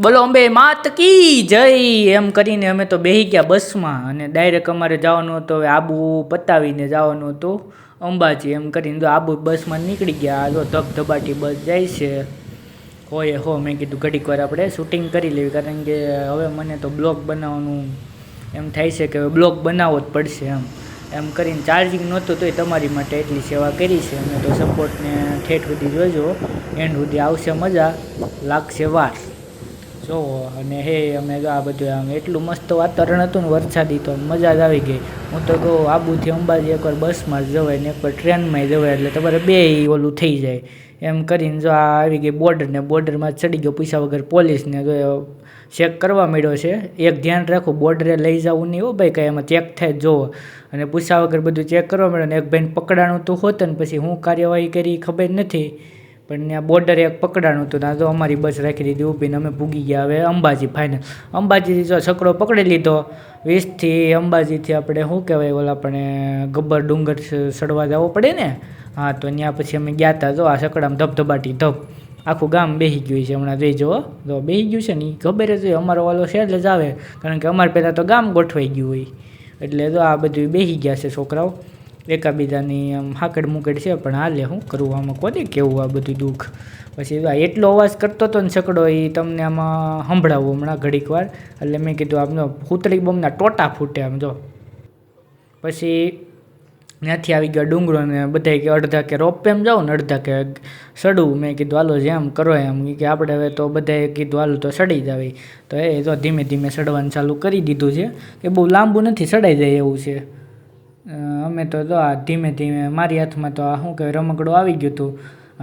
બોલો અંબે માત કી જય? એમ કરીને અમે તો બેહી ગયા બસમાં અને ડાયરેક્ટ અમારે જવાનું હતું. હવે આબુ પતાવીને જવાનું હતું. અંબાજી એમ કરીને જો આબુ બસમાં નીકળી ગયા. જો ધબધબાટી બસ જાય છે. હોય હો, મેં કીધું ઘડીક વાર આપણે શૂટિંગ કરી લેવી. કારણ કે હવે મને તો બ્લોગ બનાવવાનું એમ થાય છે કે હવે બ્લોગ બનાવવો જ પડશે એમ. એમ કરીને ચાર્જિંગ નહોતું તોય તમારી માટે એટલી સેવા કરી છે. અમે તો સપોર્ટને ઠેઠ સુધી જોજો. એન્ડ સુધી આવશે મજા. લાગશે વાર. જોવો અને હે, અમે આ બધું આમ એટલું મસ્ત વાતાવરણ હતું ને વરસાદી તો મજા જ આવી ગઈ. હું તો કહું, આબુથી અંબાજી એકવાર બસમાં જ જવાય ને એકવાર ટ્રેનમાં જવાય એટલે તમારે બે ઓલું થઈ જાય. એમ કરીને જો આ આવી ગઈ બોર્ડર ને બોર્ડરમાં ચડી ગયો પૈસા વગર પોલીસને જો ચેક કરવા મળ્યો છે. એક ધ્યાન રાખો બોર્ડરે લઈ જવું નહીં હો ભાઈ, કાંઈ એમાં ચેક થાય જ જોવો. અને પૂછા વગર બધું ચેક કરવા મળ્યો ને એક ભાઈને પકડાણું તો હોત ને પછી હું કાર્યવાહી કરી ખબર નથી. પણ ત્યાં બોર્ડર એક પકડાણું હતું ત્યાં તો અમારી બસ રાખી દીધી, ઊભીને અમે પૂગી ગયા. હવે અંબાજી ફાઇનલ અંબાજીથી જો છકડો પકડી લીધો, વીસથી અંબાજીથી આપણે શું કહેવાય, ઓલા આપણે ગબ્બર ડુંગર ચડવા જવો પડે ને? હા, તો ત્યાં પછી અમે ગયા હતા જો આ સકડામાં ધબધબાટી, ધબ. આખું ગામ બેસી ગયું છે હમણાં જોઈ જુઓ. જો બેસી ગયું છે ને, ઈ ખબર જ અમારો વાલો છે જ આવે. કારણ કે અમારે પહેલાં તો ગામ ગોઠવાઈ ગયું હોય. એટલે જો આ બધું બેસી ગયા છે છોકરાઓ. એકાબીજાની, આમ હાકડ મુકડ છે, પણ હાલે શું કરવું આમાં કોને કેવું આ બધું દુઃખ? પછી એટલો અવાજ કરતો હતો ને છકડો, એ તમને આમાં સંભળાવું હમણાં ઘડીક વાર. એટલે મેં કીધું, આમ પૂતળી બમના ટોટા ફૂટે આમ જો. પછી ત્યાંથી આવી ગયા ડુંગરો ને બધા કે અડધા કે રોપવેમ જાઓ ને અડધા કે સડવું મેં કીધું, હાલો, જેમ કરો એમ. કે, આપણે હવે તો બધાએ કીધું, હાલો, તો સડી જાવી. તો એ તો ધીમે ધીમે સડવાનું ચાલુ કરી દીધું છે, કે બહુ લાંબુ નથી, સડાઈ જાય એવું છે. અમે તો જો આ ધીમે ધીમે, મારી હાથમાં તો આ શું કહેવાય, રમકડું આવી ગયું હતું.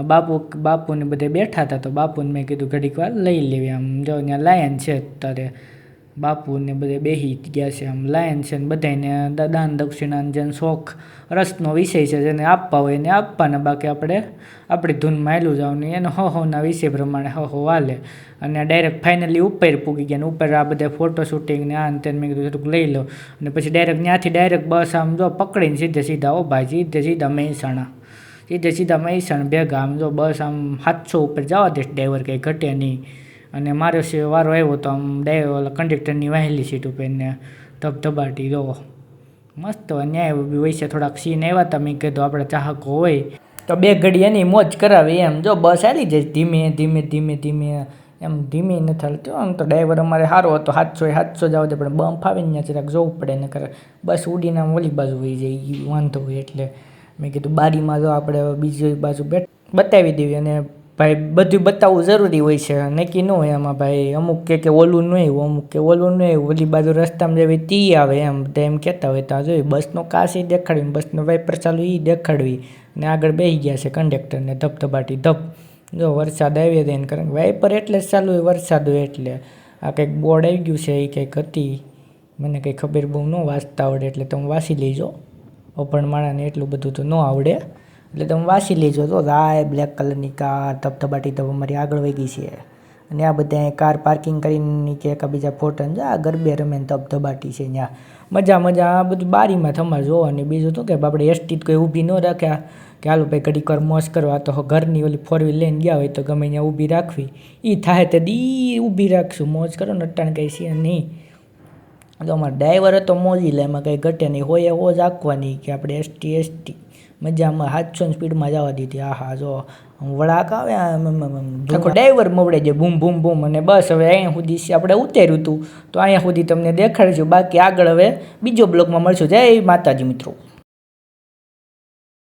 બાપુ, બાપુને બધે બેઠા હતા તો બાપુને મેં કીધું ઘડીક વાર લઈ લેવી આમ. જો ત્યાં લાયન છે અત્યારે. બાપુને બધે બેહી ગયા છે. આમ લાયન છે ને બધાને દાન દક્ષિણા ને જેને શોખ, રસનો વિષય છે જેને આપવા હોય એને આપવાના. બાકી આપણે, આપણી ધૂનમાં હેલું જવાનું એને હો હોના વિષય પ્રમાણે હો હો હાલે અને ડાયરેક્ટ ફાઇનલી ઉપર પૂગી ગયા ને ઉપર આ બધા ફોટો શૂટિંગ ને આ તેને મેં કીધું થોડુંક લઈ લો. અને પછી ડાયરેક્ટ ત્યાંથી ડાયરેક્ટ બસ આમ જો પકડીને સીધે સીધા, ઓ ભાઈ, સીધે સીધા મહેસાણા. સીધે સીધા મહેસાણા ભેગા. આમ જો બસ આમ સાતસો ઉપર જવા દે ડ્રાઈવર કંઈ ઘટે નહીં. અને મારો વારો આવ્યો તો આમ ડાઈવર ઓલા કંડક્ટરની વાહેલી સીટ ઉપર ને ધબધબાટી દો મસ્ત ન્યાય બી હોય છે થોડાક સીન આવ્યા હતા. મેં કીધું આપણે ચાહકો હોય તો બે ઘડી એની મોજ કરાવી એમ. જો, બસ આવી જાય. ધીમે ધીમે ધીમે ધીમે. એમ ધીમે નથી હાલતું આમ તો ડ્રાઈવર અમારે સારો હતો. સાતસો સાતસો જ આવતો, પણ બમ્પ આવીને ત્યાં જરાક જોવું પડે, ને કરે. બસ ઉડીને આમ ઓલી બાજુ વહી જાય. વાંધો હોય એટલે. મેં કીધું બારીમાં જો આપણે બીજી બાજુ બેઠ, બતાવી દેવી અને ભાઈ, બધું બતાવવું જરૂરી હોય છે. નક્કી ન હોય એમાં ભાઈ. અમુક કે કે ઓલું નહીં હોય, અમુક કે ઓલું નહીં હોય. ઓલી બાજુ રસ્તામાં જેવી તી આવે એમ બધા એમ કહેતા હોય. ત્યાં જોયું, બસનો કાસ એ દેખાડવી બસનો વાઇપર ચાલુ એ દેખાડવી. ને આગળ બેસી ગયા છે કંડક્ટરને ધબધબાટી ધબ જો વરસાદ આવી હતો એને કારણ કે વાઇપર એટલે જ ચાલુ હોય, વરસાદ હોય એટલે. આ કંઈક બોર્ડ આવી ગયું છે એ કંઈક હતી. મને કંઈ ખબર બહુ ન વાંચતા આવડે એટલે તમે વાંચી લેજો અભણ માણાને એટલું બધું તો ન આવડે. એટલે તમે વાંચી લેજો તો રાય બ્લેક કલરની કાર ધબધબાટી ધબ અમારી આગળ વહી ગઈ છે. અને આ બધા કાર પાર્કિંગ કરીને કે એકાબીજા ફોટો ને આ ગરબે રમે ધબધબાટી છે ત્યાં મજા મજા, આ બધું બારીમાં તમારે જોવાની. બીજું તો કે આપણે એસટી કોઈ ઊભી ન રાખ્યા. કે હાલો ભાઈ ઘડીક વાર મોસ કરવા તો ઘરની ઓલી ફોર વ્હીલ લઈને ગયા હોય તો ગમે ત્યાં ઊભી રાખવી. એ થાય તે દી ઊભી રાખશું. મોજ કરો ને અટાણ કંઈ છે નહીં. તો અમારો ડ્રાઈવર હતો મોજી લે એમાં કંઈ ઘટે નહીં. હોય એવો જ આખવાની કે આપણે એસટી એસટી મજામાં સાતસો સ્પીડમાં જવા દીધી. આ હા જો વળાક આવે. આખો ડ્રાઈવર મવડે છે બૂમ બૂમ બૂમ અને બસ હવે અહીંયા સુધી આપણે ઉતાર્યું હતું તો અહીંયા સુધી તમને દેખાડીશું. બાકી આગળ હવે બીજો બ્લોગમાં મળશું. જય માતાજી મિત્રો.